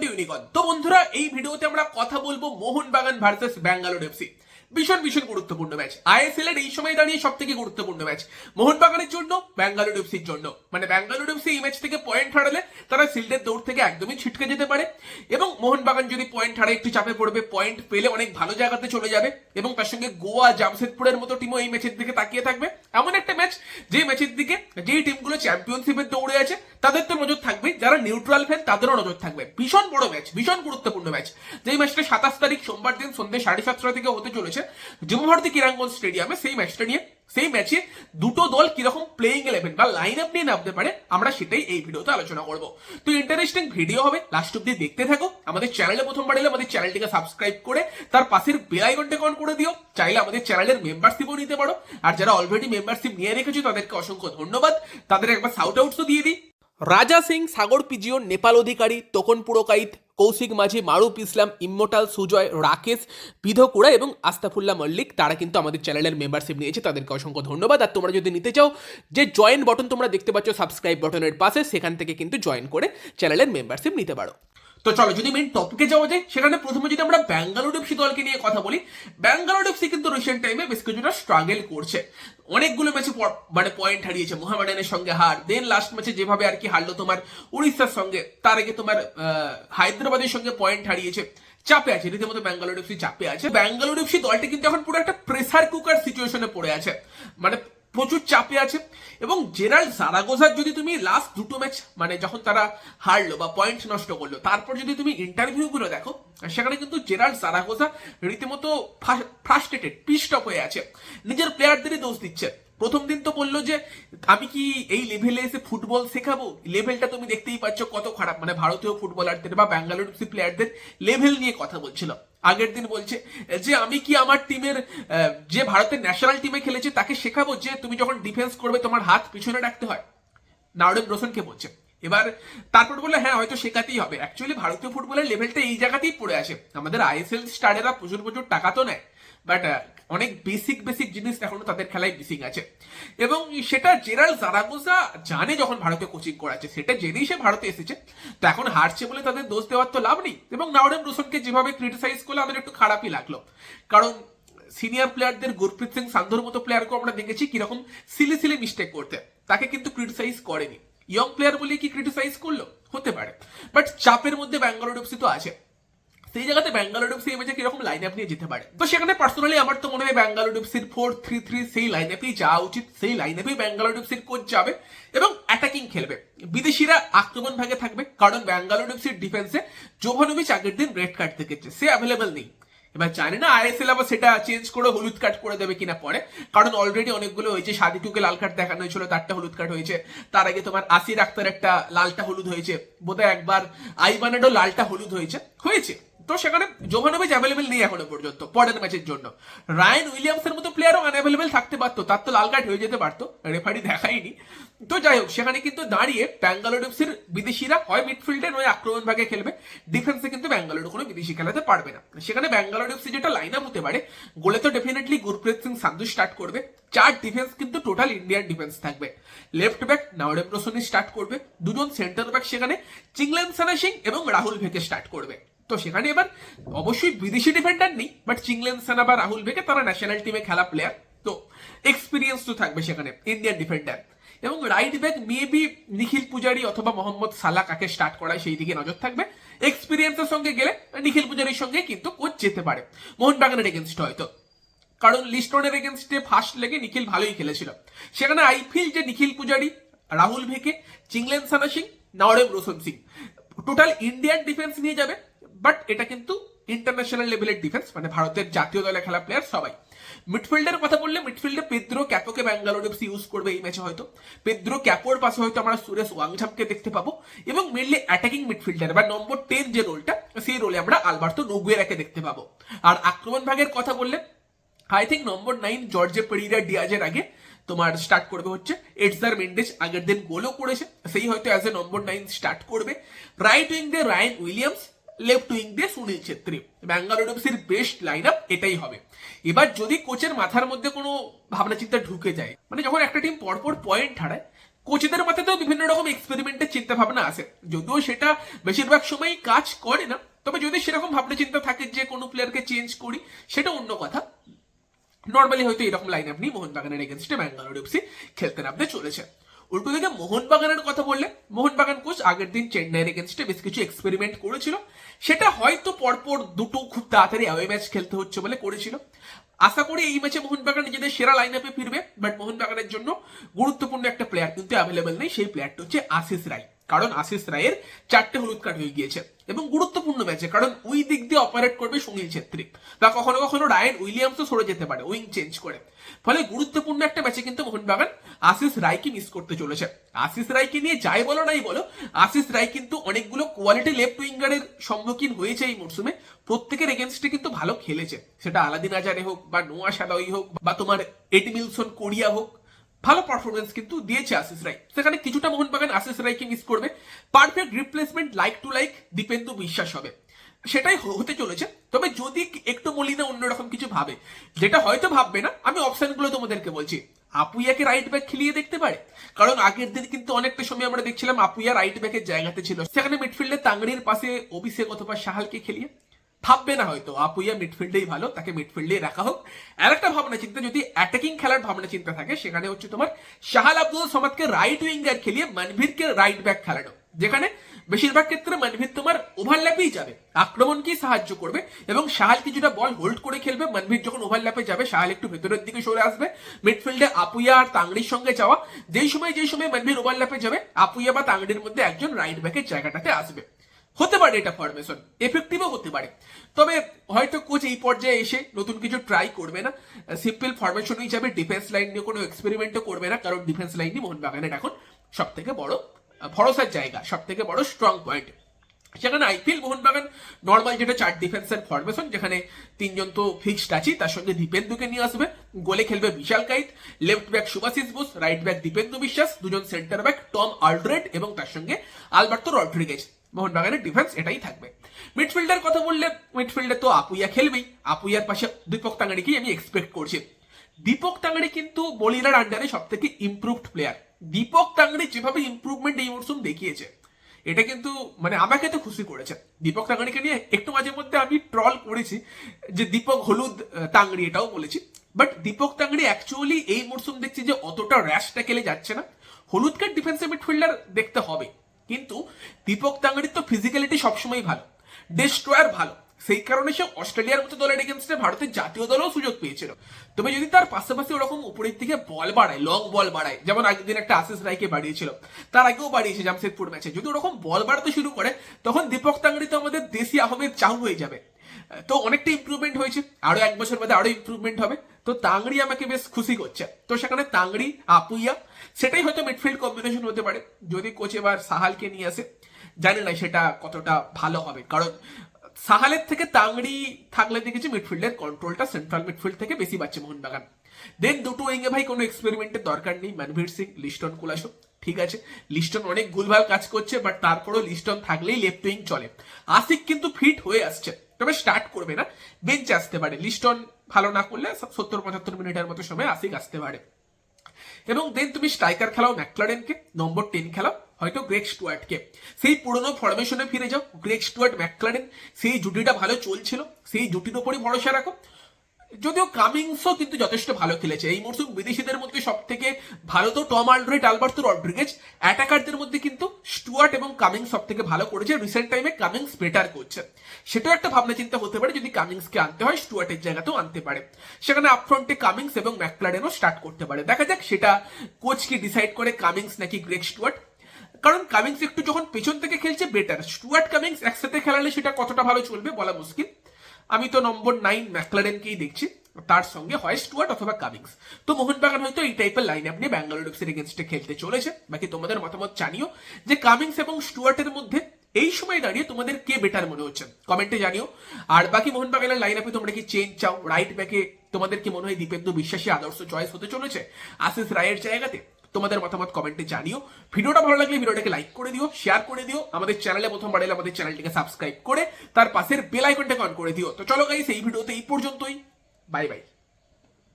Two ইউনিকন তো বন্ধুরা এই ভিডিওতে আমরা কথা বলব মোহনবাগান ভার্সেস ব্যাঙ্গালোর এফসি ভীষণ ভীষণ গুরুত্বপূর্ণ ম্যাচ আইএসএল এর এই সময় দাঁড়িয়ে সব থেকে গুরুত্বপূর্ণ ম্যাচ মোহনবাগানের জন্য ব্যাঙ্গালোর এফসির জন্য। মানে ব্যাঙ্গালোর এফসি এই ম্যাচ থেকে পয়েন্ট হারালে তারা সিল্ডের দৌড় থেকে একদমই ছিটকে যেতে পারে। এবং মোহনবাগান যদি পয়েন্ট হারে একটু চাপে পড়বে পয়েন্ট পেলে অনেক ভালো জায়গাতে চলে যাবে। এবং তার সঙ্গে গোয়া, জামশেদপুরের মতো টিমও এই ম্যাচের দিকে তাকিয়ে থাকবে। এমন একটা ম্যাচ যে ম্যাচের দিকে যেই টিমগুলো চ্যাম্পিয়নশিপের দৌড়ে আছে, তাদের তো নজর থাকবে যারা নিউট্রাল ফ্যান তাদেরও নজর থাকবে। ভীষণ বড় ম্যাচ ভীষণ গুরুত্বপূর্ণ ম্যাচ যেই ম্যাচটা সাতাশ তারিখ সোমবার দিন সন্ধ্যে সাড়ে সাতটা থেকে হতে চলেছে যুবভারতী কিরাঙ্গন স্টেডিয়ামে সেই ম্যাচটা নিয়ে, সেই ম্যাচে দুটো দল কীরকম প্লেইং ইলেভেন বা লাইন আপ নিয়ে নামতে পারে, আমরা সেটাই এই ভিডিওতে আলোচনা করব। তো ইন্টারেস্টিং ভিডিও হবে লাস্ট অব্দি দেখতে থাকো। আমাদের চ্যানেলে প্রথমবার এলে আমাদের চ্যানেলটিকে সাবস্ক্রাইব করে, তার পাশের বেল আইকনটা অন করে দিও। চাইলে আমাদের চ্যানেলের মেম্বারশিপও নিতে পারো। আর যারা অলরেডি মেম্বারশিপ নিয়ে রেখেছো, তাদেরকে অসংখ্য ধন্যবাদ। তাদের একবার সাউট আউটসও দিয়ে দিই। রাজা সিং সাগর পিজিও নেপাল অধিকারী তোকন পুরকাইত কৌশিক মাঝি, মারুফ ইসলাম ইম্মোটাল সুজয়, রাকেশ, বিধকুড়া এবং আস্তাফুল্লাহ মল্লিক, তারা কিন্তু আমাদের চ্যানেলের মেম্বারশিপ নিয়েছে। তাদেরকে অসংখ্য ধন্যবাদ। আর তোমরা যদি নিতে চাও, যে জয়েন বটন তোমরা দেখতে পাচ্ছ সাবস্ক্রাইব বটনের পাশে, সেখান থেকে কিন্তু জয়েন করে চ্যানেলের মেম্বারশিপ নিতে পারো। তো চলো, যদি মেন টপিকে যাওয়া যায়, সেখানে প্রথমে যদি আমরা ব্যাঙ্গালোর এফসি দলকে নিয়ে কথা বলি ব্যাঙ্গালোর এফসি কিন্তু রিসেন্ট টাইমে বেশ কিছুটা স্ট্রাগল করছে। অনেকগুলো ম্যাচে মানে পয়েন্ট হারিয়েছে মোহামেডানের সঙ্গে হার দেন লাস্ট ম্যাচে যেভাবে আর কি হারলো তোমার উড়িষ্যার সঙ্গে, তার আগে তোমার হায়দ্রাবাদের সঙ্গে পয়েন্ট হারিয়েছে, চাপে আছে, রীতিমতো ব্যাঙ্গালোর এফসি চাপে আছে। ব্যাঙ্গালোর এফসি দলটা কিন্তু এখন পুরো একটা প্রেসার কুকার সিচুয়েশনে পড়ে আছে। মানে প্রচুর চাপে আছে। এবং জেরাল্ড সারাগোজার যদি তুমি লাস্ট দুটো ম্যাচ মানে যখন তারা হারলো বা পয়েন্ট নষ্ট করল, তারপর যদি তুমি ইন্টারভিউগুলো দেখো, সেখানে কিন্তু জেরাল্ড সারাগোজা রীতিমতো ফ্রাস্ট্রেটেড পিস্ট অফ হয়ে আছে। নিজের প্লেয়ারদেরই দোষ দিচ্ছে। প্রথম দিন তো বলল যে, আমি কি এই লেভেলে এসে ফুটবল শেখাবো? লেভেলটা তুমি দেখতেই পাচ্ছ কত খারাপ। মানে ভারতীয় ফুটবলারদের বা ব্যাঙ্গালোর প্লেয়ারদের লেভেল নিয়ে কথা বলছিল। আগের দিন বলছে, যে আমি কি আমার টিমের যে ভারতের ন্যাশনাল টিমে খেলেছে তাকে শেখাবো যে তুমি যখন ডিফেন্স করবে তোমার হাত পিছনে রাখতে হয়? নাওডেম রোশনকে বলছে। এবার তারপর বললে হ্যাঁ হয়তো শেখাতেই হবে। অ্যাকচুয়ালি ভারতীয় ফুটবলের লেভেলটা এই জায়গাতেই পড়ে আছে। আমাদের আইএসএল স্টারেরা প্রচুর প্রচুর টাকা তো নেয়। বাট অনেক বেসিক বেসিক জিনিস এখনও তাদের খেলায় মিসিং আছে। এবং সেটা জেরাল জারাগোজা জানে যখন ভারতে কোচিং করাচ্ছে, সেটা জেনেই সে ভারতে এসেছে। তো এখন হারছে বলে তাদের দোষ দেওয়ার তো লাভ নেই। এবং নাওডেম রোশনকে যেভাবে ক্রিটিসাইজ করলে, আমাদের একটু খারাপই লাগল। কারণ সিনিয়র প্লেয়ারদের গুরপ্রীত সিং সান্ধুর মতো প্লেয়ারকে আমরা দেখেছি কীরকম সিলি সিলি মিস্টেক করতে। তাকে কিন্তু ক্রিটিসাইজ করেনি। ইয়ং প্লেয়ার বলে কি ক্রিটিসাইজ করল? হতে পারে। বাট চাপের মধ্যে ব্যাঙ্গালোর এফসি তো আছে। সেই জায়গাতে ব্যাঙ্গালোর এফসি এই ম্যাচে কীরকম লাইন আপ নিয়ে যেতে পারে? তো সেখানে পার্সোনালি আমার তো মনে হয় ব্যাঙ্গালোর এফসির ফোর থ্রি থ্রি সেই লাইন আপেই যাওয়া উচিত। সেই লাইন আপেই ব্যাঙ্গালোর এফসির কোচ যাবে এবং অ্যাটাকিং খেলবে। বিদেশিরা আক্রমণ ভাগে থাকবে কারণ ব্যাঙ্গালোর এফসির ডিফেন্সে জোভানোভিচ আগের দিন রেড কার্ড দেখেছে। সে অ্যাভেলেবেল নেই। এবার জানি না আইএসএল আবার সেটা চেঞ্জ করে হলুদ কার্ড করে দেবে কিনা পরে। কারণ অলরেডি অনেকগুলো হয়েছে সাদিকুকে লাল কার্ড দেখানো হয়েছিল, তারটা হলুদ কার্ড হয়েছে। তার আগে তোমার আসির আক্তার একটা লালটা হলুদ হয়েছে। বোধহয় একবার আইবানেডও লালটা হলুদ হয়েছে। হয়েছে। তো সেখানে জোভানোভিচ অ্যাভেলেবেল নেই এখনও পর্যন্ত, পরের ম্যাচের জন্য। রায়ন উইলিয়ামসের মতো প্লেয়ারও আনঅ্যাভেলেবেল থাকতে পারতো, তার তো লাল কার্ড হয়ে যেতে পারতো রেফারি দেখায়নি। তো যাই হোক, সেখানে কিন্তু দাঁড়িয়ে ব্যাঙ্গালোর এফসির বিদেশিরা হয় মিডফিল্ডে নয় আক্রমণ ভাগে খেলবে। ডিফেন্সে কিন্তু ব্যাঙ্গালোর কোনো বিদেশি খেলাতে পারবে না। সেখানে ব্যাঙ্গালোর এফসি যেটা লাইন আপ হতে পারে, গোলে তো ডেফিনেটলি গুরপ্রীত সিং সান্ধু স্টার্ট করবে। চার ডিফেন্স কিন্তু টোটাল ইন্ডিয়ান ডিফেন্স থাকবে। Left back Naorem Roshan start করবে। দুজন সেন্টার ব্যাক সেখানে চিংলেন সানা সিং এবং রাহুল ভেকে স্টার্ট করবে। তো সেখানে এবার অবশ্যই বিদেশি ডিফেন্ডার নেই বাট চিংলেন সানা বা রাহুল ভেকে তারা ন্যাশনাল টিমে খেলা প্লেয়ার তো এক্সপিরিয়েন্স তো থাকবে সেখানে ইন্ডিয়ান ডিফেন্ডার এবং right back maybe Nikhil Poojary অথবা মোহাম্মদ সালা কাকে স্টার্ট করায় সেই দিকে নজর থাকবে। এক্সপিরিয়েন্সের সঙ্গে গেলে নিখিল পূজারির সঙ্গে কিন্তু কোচ যেতে পারে, মোহনবাগানের এগেনস্ট হয়তো। কারণ লিস্টনের এগেনস্টে ফার্স্ট লেগে নিখিল ভালোই খেলেছিল। সেখানে আই ফিল যে Nikhil Poojary Rahul Bheke Chinglensana Singh Naorem Roshan Singh total Indian defence নিয়ে যাবে। বাট এটা কিন্তু ইন্টারন্যাশনাল লেভেলের ডিফেন্স মানে ভারতের জাতীয় দলে খেলা প্লেয়ার সবাই। মিডফিল্ডের কথা বললে মিডফিল্ডে পেদ্রো ক্যাপোকে ব্যাঙ্গালোর এফসি ইউজ করবে এই ম্যাচে হয়তো। পেদ্রো ক্যাপোর পাশে হয়তো আমরা সুরেশ ওয়াংঝাপকে দেখতে পাবো এবং মেনলি অ্যাটাকিং মিডফিল্ডার বা নম্বর টেন যে রোলটা সেই রোলে আমরা আলবার্তো নোগুয়েরাকে দেখতে পাবো। আর আক্রমণ ভাগের কথা বললে I think number nine Jorge Pereira ডিয়াজের আগে তোমার স্টার্ট করবে হচ্ছে এডসার মেন্ডেস আগের দিন গোলও করেছে, সেই হয়তো as a number nine start করবে। রাইট উইং দিয়ে রায়ন উইলিয়ামস লেফট উইং দিয়ে সুনীল ছেত্রী। ব্যাঙ্গালোর এফসির বেস্ট লাইন আপ এটাই হবে। এবার যদি কোচের মাথার মধ্যে কোনো ভাবনা চিন্তা ঢুকে যায় মানে যখন একটা টিম পরপর পয়েন্ট হারায়, কোচেদের মাথাতেও বিভিন্ন রকম এক্সপেরিমেন্টের চিন্তা ভাবনা আসে। যদিও সেটা বেশিরভাগ সময় কাজ করে না, তবে যদি সেরকম ভাবনা চিন্তা থাকে যে কোনো প্লেয়ারকে চেঞ্জ করি, সেটা অন্য কথা। নর্মালি হয়তো এরকম লাইন আপনি মোহনবাগানের এগেনস্টে ব্যাঙ্গালোর এফসি খেলতে নামতে চলেছে। উল্টো দিকে মোহনবাগানের কথা বললে, মোহনবাগান কোচ আগের দিন চেন্নাইয়ের এগেনস্টে বেশ কিছু এক্সপেরিমেন্ট করেছিল। সেটা হয়তো পরপর দুটো খুব তাড়াতাড়ি অ্যাওয়ে ম্যাচ খেলতে হচ্ছে বলে করেছিল। আশা করি এই ম্যাচে মোহনবাগান নিজেদের সেরা লাইন আপে ফিরবে বাট মোহনবাগানের জন্য গুরুত্বপূর্ণ একটা প্লেয়ার কিন্তু অ্যাভেলেবেল নেই, সেই প্লেয়ারটা হচ্ছে আশিস রায়। কারণ আশিস রায়ের চারটে হলুদ কার্ড হয়ে গিয়েছে এবং গুরুত্বপূর্ণ ম্যাচে কারণ ওই দিক দিয়ে অপারেট করবে সুনীল ছেত্রী। বা কখনো কখনো রায়ন উইলিয়ামসও সরে যেতে পারে উইং চেঞ্জ করে। ফলে গুরুত্বপূর্ণ একটা ম্যাচে কিন্তু মোহনবাগান আশিস রায়কে মিস করতে চলেছে। আশিস রায়কে নিয়ে যাই বলো নাই বলো, আশিস রায় কিন্তু অনেকগুলো কোয়ালিটি লেফট উইঙ্গারের সম্মুখীন হয়েছে এই মরশুমে প্রত্যেকের এগেনস্টে কিন্তু ভালো খেলেছে। সেটা আলাদিন আজারে হোক বা নোয়া সাদাই হোক বা তোমার এটি মিলসন কোরিয়া হোক ভালো পারফরমেন্স কিন্তু দিয়েছে আশিস রায় সেখানে কিছুটা মোহনবাগান আশিস রায়কে মিস করবে। Perfect replacement like to like Dipendu Biswas হবে। সেটাই হতে চলেছে। তবে যদি একটু মলিনা অন্যরকম কিছু ভাবে, যেটা হয়তো ভাববে না, আমি অপশনগুলো তোমাদেরকে বলছি। আপুইয়াকে রাইট ব্যাক খেলিয়ে দেখতে পারে। কারণ আগের দিন কিন্তু অনেকটা সময় আমরা দেখছিলাম, আপুইয়া রাইট ব্যাকের জায়গাতে ছিল। সেখানে মিডফিল্ডে তাংড়ির পাশে অভিষেক অথবা সাহালকে খেলিয়ে। ভাববে না হয়তো আপুইয়া মিডফিল্ডেই ভালো, তাকে মিডফিল্ডে রাখা হোক। আর একটা ভাবনা চিন্তা, যদি অ্যাটাকিং খেলার ভাবনা চিন্তা থাকে, সেখানে হচ্ছে তোমার শাহাল আব্দুল সমাদকে রাইট উইঙ্গার খেলিয়ে মনভীরকে রাইট ব্যাক খেলানো, যেখানে বেশিরভাগ ক্ষেত্রে মনভীর তোমার ওভারল্যাপেই যাবে, আক্রমণকেই সাহায্য করবে এবং শাহাল কিছুটা বল হোল্ড করে খেলবে, মনভীর যখন ওভারল্যাপে যাবে, শাহাল একটু ভেতরের দিকে সরে আসবে মিডফিল্ডে আপুইয়া আর তাংড়ির সঙ্গে যাওয়া, যেই সময় যেই সময় মনভীর ওভারল্যাপে যাবে আপুইয়া বা তাংড়ির মধ্যে একজন রাইট ব্যাকের জায়গাটাতে আসবে। হতে পারে এটা ফরমেশন এফেক্টিভও হতে পারে। তবে হয়তো কোচ এই পর্যায়ে এসে নতুন কিছু ট্রাই করবে না। সিম্পল ফরমেশন হিসাবে ডিফেন্স লাইন নিয়ে কোনো এক্সপেরিমেন্টও করবে না, কারণ ডিফেন্স লাইনই মোহনবাগানের এখন সব থেকে বড় ভরসার জায়গা সব থেকে বড় স্ট্রং পয়েন্ট সেখানে আইপিএল মোহনবাগান নর্মাল যেটা চার ডিফেন্সের ফরমেশন যেখানে তিনজন তো ফিক্সড আছি, তার সঙ্গে দীপেন্দুকে নিয়ে আসবে। গোলে খেলবে Vishal Kaith left back Subhasish Bose right back Dipendu Biswas, দুজন সেন্টার ব্যাক টম আলড্রেড এবং তার সঙ্গে আলবার্তো রড্রিগেজ। মোহনবাগানের ডিফেন্স এটাই থাকবে। মিডফিল্ডের কথা বললে মিডফিল্ডে তো আপুইয়া খেলবেই। আপুইয়ার পাশে দীপক তাঙ্গাড়িকেই আমি এক্সপেক্ট করছি। দীপক তাঙ্গাড়ি কিন্তু বলিরার আন্ডারে সব থেকে ইম্প্রুভড প্লেয়ার দীপক তাঙ্গাড়ি যেভাবে ইম্প্রুভমেন্ট এই মরশুম দেখিয়েছে, এটা কিন্তু মানে আমাকে তো খুশি করেছে। দীপক তাঙ্গাড়িকে নিয়ে একটু মাঝে মধ্যে আমি ট্রল করেছি, যে দীপক হলুদ তাংড়ি এটাও বলেছি। বাট দীপক তাংড়ি অ্যাকচুয়ালি এই মরশুম দেখছি যে অতটা র্যাশ ট্যাকেলে যাচ্ছে না। হলুদ কার্ড ডিফেন্সিভ মিডফিল্ডার দেখতে হবে। কিন্তু দীপক তাঙ্গারির তো ফিজিক্যালিটি সবসময় ভালো। ডেস্ট্রয়ার ভালো। সেই কারণে সে অস্ট্রেলিয়ার মতো দলের এগেনস্টে ভারতের জাতীয় দলেও সুযোগ পেয়েছিল। তবে যদি তার পাশাপাশি ওরকম উপরের দিকে বল বাড়ায় লং বল বাড়ায়, যেমন আগের দিন একটা আশিস রায়কে বাড়িয়েছিল, তার আগেও বাড়িয়েছে জামশেদপুর ম্যাচে যদি ওরকম বল বাড়াতে শুরু করে, তখন দীপক তাঙ্গড়ি তো আমাদের দেশি আহমেদ চাহু হয়ে যাবে। তো অনেকটা ইমপ্রুভমেন্ট হয়েছে, আরও এক বছর বাদে আরও ইমপ্রুভমেন্ট হবে। তো তাংড়ি আমাকে বেশ খুশি করছে। তো সেখানে তাংড়ি, আপুইয়া, সেটাই হয়তো মিডফিল্ড কম্বিনেশন হতে পারে। যদি কোচ এবার সাহালকে নিয়ে আসে, জানি না সেটা কতটা ভালো হবে। কারণ সাহালের থেকে তাংড়ি থাকলে দেখেছি মিডফিল্ডের কন্ট্রোলটা সেন্ট্রাল মিডফিল্ড থেকে বেশি পাচ্ছে মোহনবাগান। দেন দুটো উইঙ্গে ভাই কোনো এক্সপেরিমেন্টের দরকার নেই। মনভীর সিং, লিস্টন কুলাসো। ঠিক আছে, লিস্টন অনেক ভুলভাল কাজ করছে বাট তারপরেও লিস্টন থাকলেই লেফট উইং চলে। আশিক কিন্তু ফিট হয়ে আসছে। তবে স্টার্ট করবে না। বেঞ্চে আসতে পারে। লিস্টন ভালো না করলে সত্তর, পঁচাত্তর মিনিটের মতো সময় আসিক আসতে পারে। এবং দেন তুমি স্ট্রাইকার খেলাও ম্যাকলারেনকে নম্বর টেন খেলাও, হয়তো গ্রেক স্টুয়ার্টকে সেই পুরনো ফরমেশনে ফিরে যাও। গ্রেক স্টুয়ার্ট ম্যাকলারেন সেই জুটিটা ভালো চলছিল। সেই জুটির ওপরই ভরসা রাখো। যদিও কামিংসও কিন্তু যথেষ্ট ভালো খেলেছে। এই মরশুম বিদেশিদের মধ্যে সব থেকে ভালো তো টম আলড্রেড, আলবার্তো রড্রিগেজ। অ্যাটাকারদের মধ্যে কিন্তু স্টুয়ার্ট এবং কামিংস সব থেকে ভালো করেছে। রিসেন্ট টাইমে কামিংস বেটার করছে। সেটাও একটা ভাবনা চিন্তা হতে পারে, যদি কামিংসকে আনতে হয়, স্টুয়ার্টের জায়গাতেও আনতে পারে। সেখানে আপফ্রন্টে কামিংস এবং ম্যাকলারেনও স্টার্ট করতে পারে। দেখা যাক, সেটা কোচ কি ডিসাইড করে, কামিংস নাকি গ্রেক স্টুয়ার্ট? কারণ কামিংস একটু যখন পেছন থেকে খেলছে বেটার স্টুয়ার্ট, কামিংস একসাথে খেলালে সেটা কতটা ভালো চলবে, বলা মুশকিল। আমি তো নম্বর নাইন ম্যাকলারেনকেই দেখছি। তার সঙ্গে হয় স্টুয়ার্ট অথবা কামিংস তো মোহনবাগান হয়তো এই টাইপের লাইন আপনি ব্যাঙ্গালোর এফসির এগেনস্টে খেলতে চলেছে। বাকি তোমাদের মতামত জানিও যে কামিংস এবং স্টুয়ার্টের মধ্যে এই সময় দাঁড়িয়ে তোমাদের কে বেটার মনে হচ্ছে? কমেন্টে জানিও। আর বাকি মোহনবাগানের লাইন আপে তোমরা কি চেঞ্জ চাও? রাইট ব্যাকে তোমাদের কি মনে হয় দীপেন্দু বিশ্বাসী আদর্শ চয়েস হতে চলেছে? আশিস রায়ের জায়গাতে? তোমাদের মতামত কমেন্টে জানিও। ভিডিওটা ভালো লাগলে ভিডিওটাকে লাইক করে দিও শেয়ার করে দিও, আমাদের চ্যানেলে প্রথম এলে আমাদের চ্যানেলটিকে সাবস্ক্রাইব করে, তার পাশের বেল আইকনটাকে অন করে দিও। তো চলো গাইস এই ভিডিওতে এই পর্যন্তই। Bye bye